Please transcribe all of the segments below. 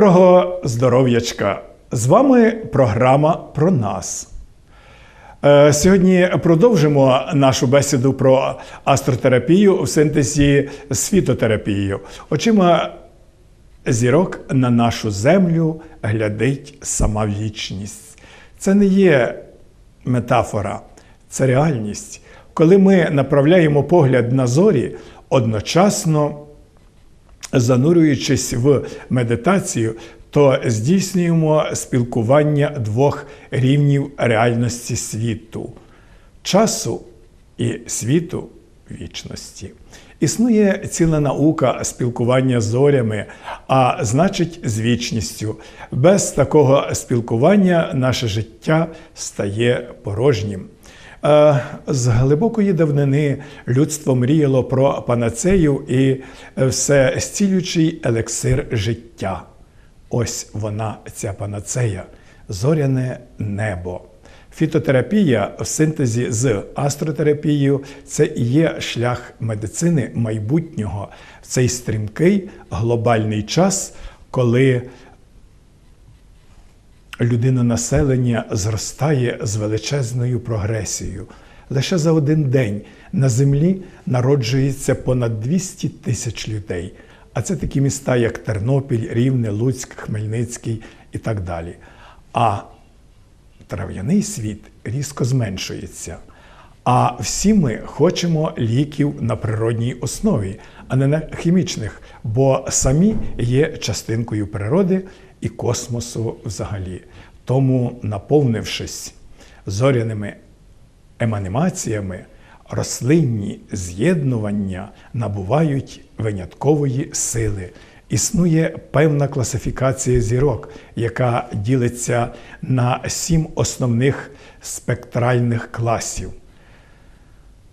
Доброго здоров'ячка! З вами програма про нас. Е, Сьогодні продовжимо нашу бесіду про астротерапію в синтезі з фітотерапією. Очима зірок на нашу землю глядить сама вічність. Це не є метафора, це реальність. Коли ми направляємо погляд на зорі, одночасно занурюючись в медитацію, то здійснюємо спілкування двох рівнів реальності світу часу і світу вічності. Існує ціла наука спілкування з зорями, а значить, з вічністю. Без такого спілкування наше життя стає порожнім. Е, З глибокої давнини людство мріяло про панацею і все зцілюючий елексир життя. Ось вона, ця панацея, зоряне небо. Фітотерапія в синтезі з астротерапією це і є шлях медицини майбутнього в цей стрімкий глобальний час, коли людинонаселення зростає з величезною прогресією. Лише за один день на землі народжується понад 200 тисяч людей. А це такі міста, як Тернопіль, Рівне, Луцьк, Хмельницький і так далі. А трав'яний світ різко зменшується. А всі ми хочемо ліків на природній основі, а не на хімічних, бо самі є частинкою природи і космосу взагалі. Тому, наповнившись зоряними еманімаціями, рослинні з'єднування набувають виняткової сили. Існує певна класифікація зірок, яка ділиться на сім основних спектральних класів.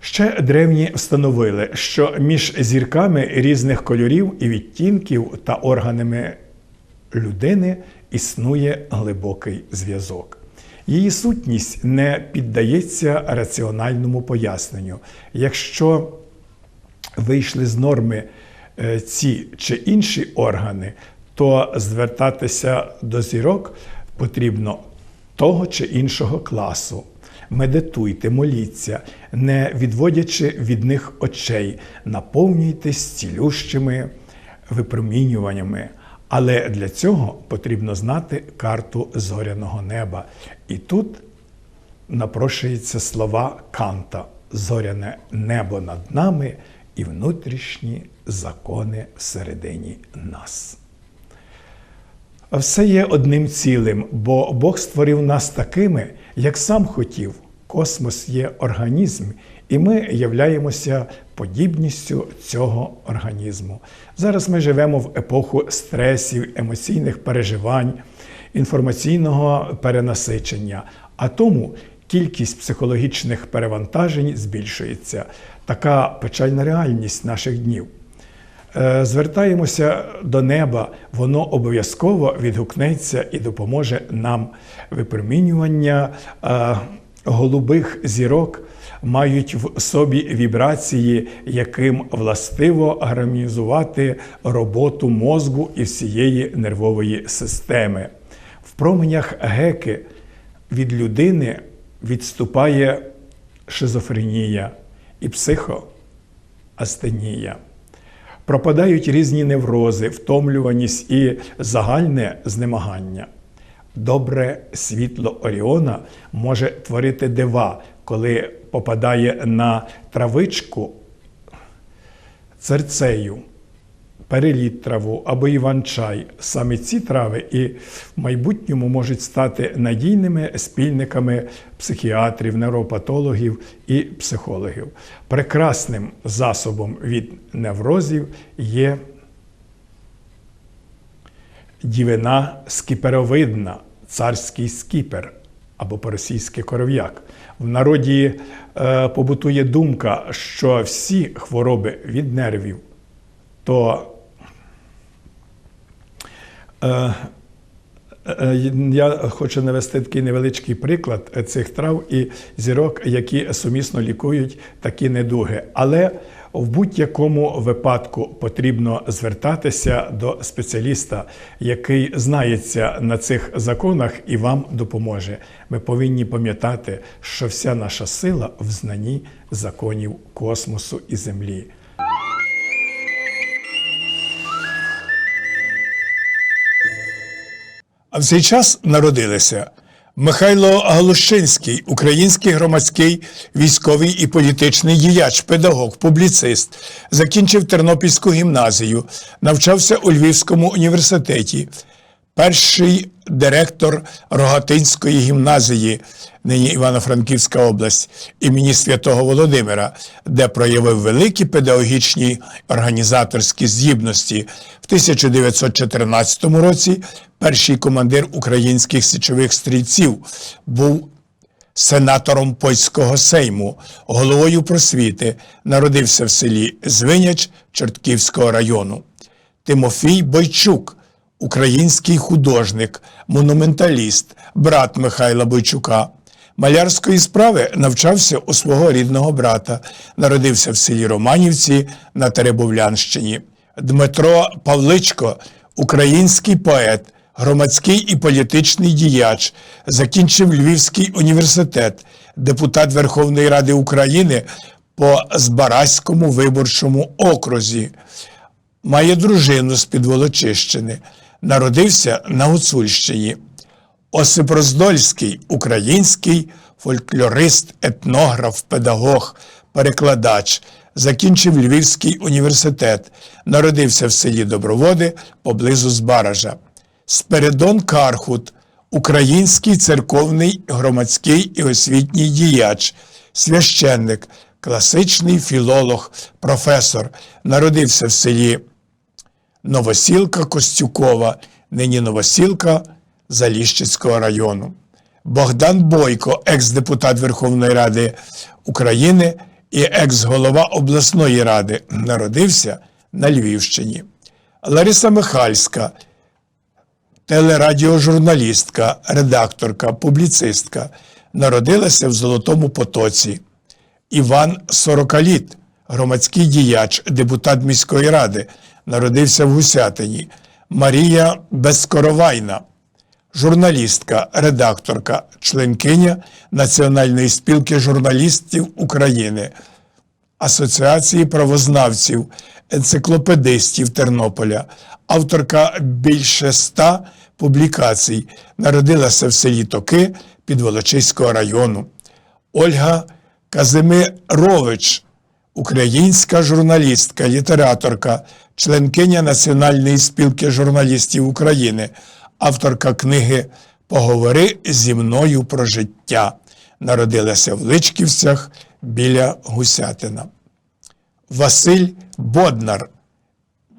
Ще древні встановили, що між зірками різних кольорів і відтінків та органами людини існує глибокий зв'язок. Її сутність не піддається раціональному поясненню. Якщо вийшли з норми е, ці чи інші органи, то звертатися до зірок потрібно того чи іншого класу. Медитуйте, моліться, не відводячи від них очей, наповнюйтесь цілющими випромінюваннями. Але для цього потрібно знати карту зоряного неба. І тут напрошуються слова Канта: зоряне небо над нами і внутрішні закони всередині нас. Все є одним цілим, бо Бог створив нас такими, як сам хотів. Космос є організм, і ми являємося подібністю цього організму. Зараз ми живемо в епоху стресів, емоційних переживань, інформаційного перенасичення, а тому кількість психологічних перевантажень збільшується. Така печальна реальність наших днів. Е, звертаємося до неба, воно обов'язково відгукнеться і допоможе нам випромінювання е, голубих зірок. Мають в собі вібрації, яким властиво гармонізувати роботу мозку і всієї нервової системи. В променях геки від людини відступає шизофренія і психоастенія. Пропадають різні неврози, втомлюваність і загальне знемагання. Добре світло Оріона може творити дива, коли попадає на травичку церцею, переліт траву або іван-чай. Саме ці трави і в майбутньому можуть стати надійними спільниками психіатрів, нейропатологів і психологів. Прекрасним засобом від неврозів є дівина скіперовидна, царський скіпер або по-російськи коров'як. В народі е, побутує думка, що всі хвороби від нервів, то е, Е, Я хочу навести такий невеличкий приклад е, цих трав і зірок, які сумісно лікують такі недуги. Але в будь-якому випадку потрібно звертатися до спеціаліста, який знається на цих законах і вам допоможе. Ми повинні пам'ятати, що вся наша сила в знанні законів космосу і землі. А в цей час народилися Михайло Галущинський, український громадський військовий і політичний діяч, педагог, публіцист, закінчив Тернопільську гімназію, навчався у Львівському університеті. Перший директор Рогатинської гімназії, нині Івано-Франківська область, імені Святого Володимира, де проявив великі педагогічні організаторські здібності. В 1914 році перший командир українських січових стрільців був сенатором польського сейму, головою просвіти, народився в селі Звиняч Чортківського району. Тимофій Бойчук, український художник, монументаліст, брат Михайла Бойчука. Малярської справи навчався у свого рідного брата, народився в селі Романівці на Теребовлянщині. Дмитро Павличко, український поет, громадський і політичний діяч, закінчив Львівський університет, депутат Верховної Ради України по Збаразькому виборчому окрузі. Має дружину з Підволочищини. Народився на Гуцульщині. Осип Роздольський, український фольклорист, етнограф, педагог, перекладач, закінчив Львівський університет, народився в селі Доброводи поблизу Збаража. Спиридон Кархут, український церковний, громадський і освітній діяч, священник, класичний філолог, професор, народився в селі Новосілка Костюкова, нині Новосілка Заліщицького району. Богдан Бойко, екс-депутат Верховної Ради України і екс-голова обласної ради, народився на Львівщині. Лариса Михальська, телерадіожурналістка, редакторка, публіцистка, народилася в Золотому Потоці. Іван Сорокаліт, громадський діяч, депутат міської ради, народився в Гусятині. Марія Безкоровайна, журналістка, редакторка, членкиня Національної спілки журналістів України, Асоціації правознавців, енциклопедистів Тернополя, авторка більше ста публікацій, народилася в селі Токи Підволочиського району. Ольга Казимирович, українська журналістка, літераторка, членкиня Національної спілки журналістів України, авторка книги Поговори зі мною про життя. Народилася в Личківцях біля Гусятина. Василь Боднар,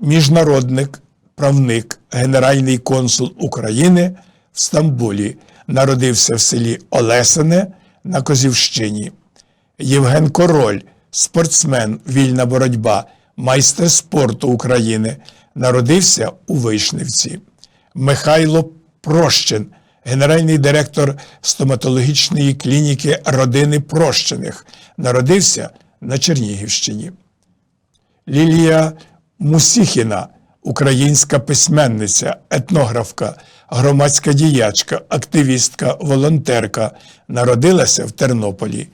міжнародник, правник, генеральний консул України в Стамбулі, народився в селі Олесине на Козівщині. Євген Король, спортсмен, вільна боротьба, майстер спорту України, народився у Вишневці. Михайло Прощин, генеральний директор стоматологічної клініки родини Прощених, народився на Чернігівщині. Лілія Мусіхіна, українська письменниця, етнографка, громадська діячка, активістка, волонтерка, народилася в Тернополі.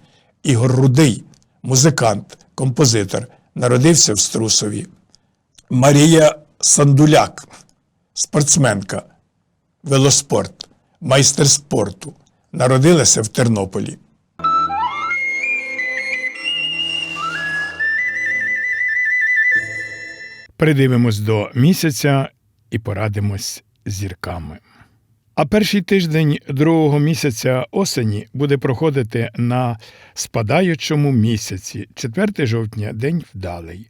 Ігор Рудий, музикант, композитор, народився в Струсові. Марія Сандуляк, спортсменка, велоспорт, майстер спорту, народилася в Тернополі. Придивимось до місяця і порадимось зірками. А перший тиждень другого місяця осені буде проходити на спадаючому місяці. 4 жовтня день вдалий,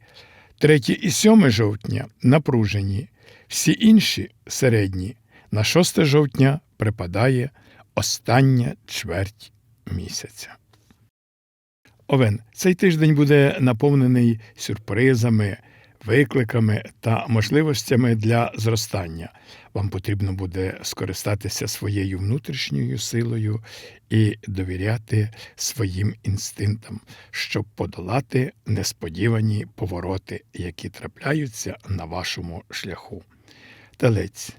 3 і 7 жовтня напружені, всі інші середні. На 6 жовтня припадає остання чверть місяця. Овен, цей тиждень буде наповнений сюрпризами, викликами та можливостями для зростання. Вам потрібно буде скористатися своєю внутрішньою силою і довіряти своїм інстинктам, щоб подолати несподівані повороти, які трапляються на вашому шляху. Телець.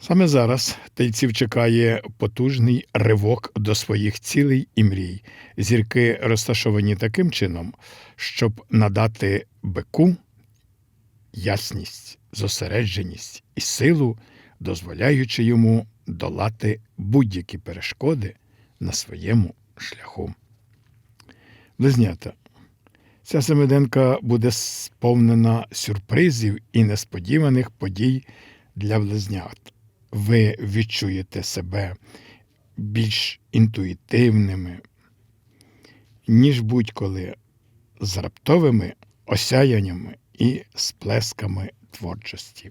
Саме зараз тельців чекає потужний ривок до своїх цілей і мрій. Зірки розташовані таким чином, щоб надати бику ясність, зосередженість і силу, дозволяючи йому долати будь-які перешкоди на своєму шляху. Близнята. Ця семиденка буде сповнена сюрпризів і несподіваних подій для близнят. Ви відчуєте себе більш інтуїтивними, ніж будь-коли з раптовими осяяннями і сплесками творчості.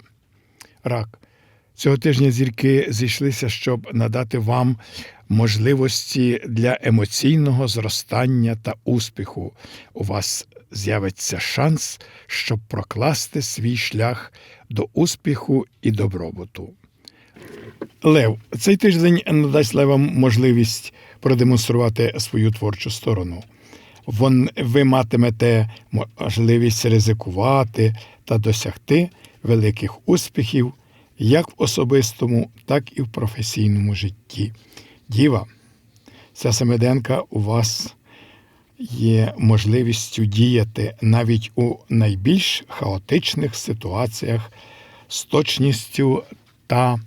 Рак. Цього тижня зірки зійшлися, щоб надати вам можливості для емоційного зростання та успіху. У вас з'явиться шанс, щоб прокласти свій шлях до успіху і добробуту. Лев, цей тиждень надасть левам можливість продемонструвати свою творчу сторону. Ви матимете можливість ризикувати та досягти великих успіхів як в особистому, так і в професійному житті. Діва, ця семиденка у вас є можливістю діяти навіть у найбільш хаотичних ситуаціях з точністю та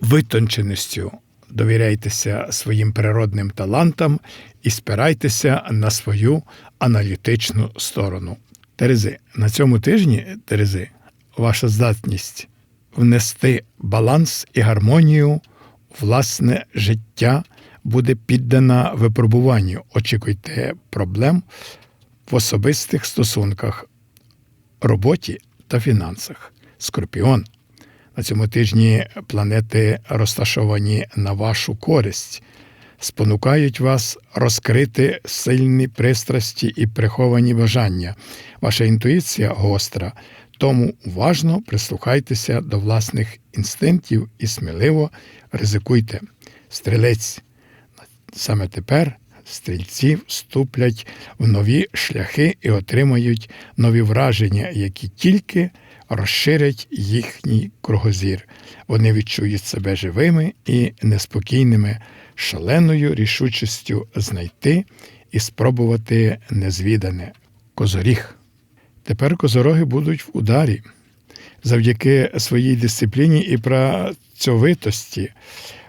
витонченістю. Довіряйтеся своїм природним талантам і спирайтеся на свою аналітичну сторону. Терези, на цьому тижні, Терези, ваша здатність внести баланс і гармонію власне життя буде піддана випробуванню. Очікуйте проблем в особистих стосунках, роботі та фінансах. Скорпіон. На цьому тижні планети розташовані на вашу користь, спонукають вас розкрити сильні пристрасті і приховані бажання. Ваша інтуїція гостра, тому уважно прислухайтеся до власних інстинктів і сміливо ризикуйте. Стрілець. Саме тепер стрільці вступлять в нові шляхи і отримають нові враження, які тільки розширять їхній кругозір. Вони відчують себе живими і неспокійними, шаленою рішучістю знайти і спробувати незвідане козоріг. Тепер козороги будуть в ударі. Завдяки своїй дисципліні і працьовитості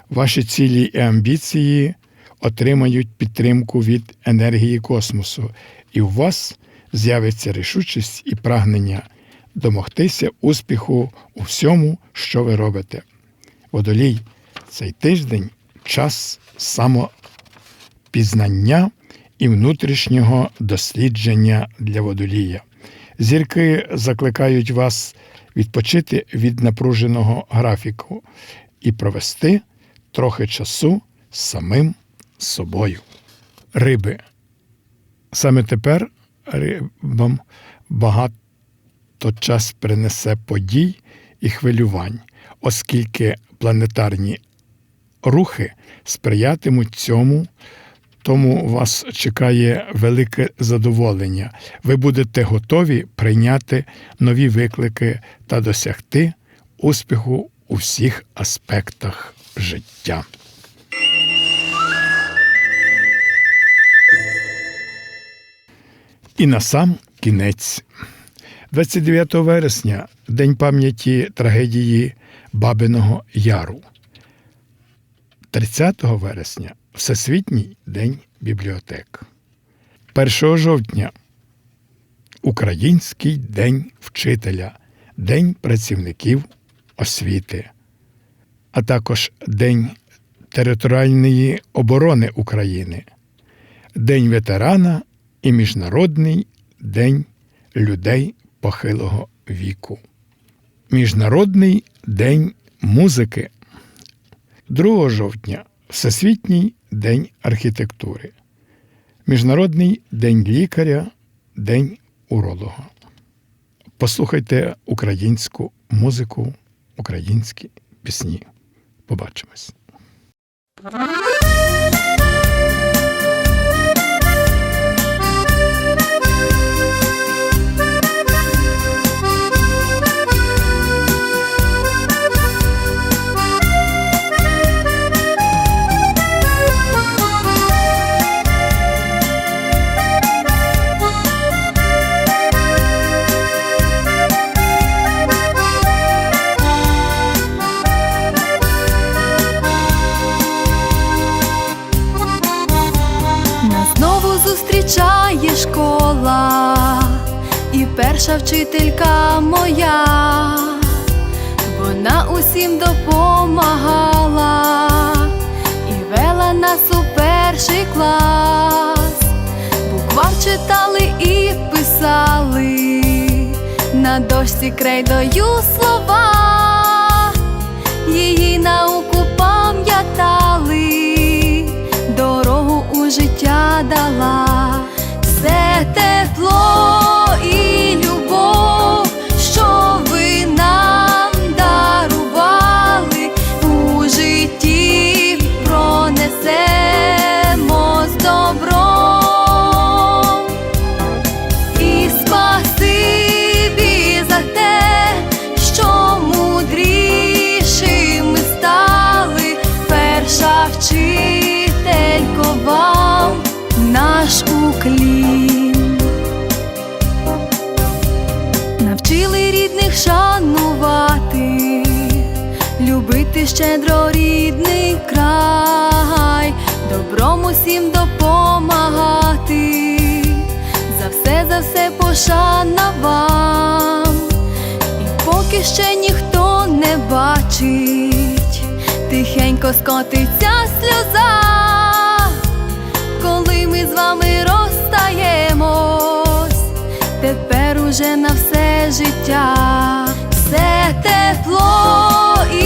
ваші цілі і амбіції отримають підтримку від енергії космосу, і у вас з'явиться рішучість і прагнення домогтися успіху у всьому, що ви робите. Водолій, цей тиждень час самопізнання і внутрішнього дослідження для водолія. Зірки закликають вас відпочити від напруженого графіку і провести трохи часу самим собою. Риби. Саме тепер рибам багато час принесе подій і хвилювань, оскільки планетарні рухи сприятимуть цьому, тому вас чекає велике задоволення. Ви будете готові прийняти нові виклики та досягти успіху у всіх аспектах життя. І на сам кінець. 29 вересня День пам'яті трагедії Бабиного Яру. 30 вересня Всесвітній день бібліотек. 1 жовтня Український день вчителя, День працівників освіти, а також День територіальної оборони України, День ветерана і Міжнародний день людей похилого віку. Міжнародний день музики 2 жовтня Всесвітній День архітектури, Міжнародний день лікаря, День уролога. Послухайте українську музику, українські пісні. Побачимось. credo ius щедро рідний край, добром усім допомагати, за все, за все пошана вам, і поки ще ніхто не бачить, тихенько скотиться сльоза, коли ми з вами розстаємось, тепер уже на все життя. Все тепло і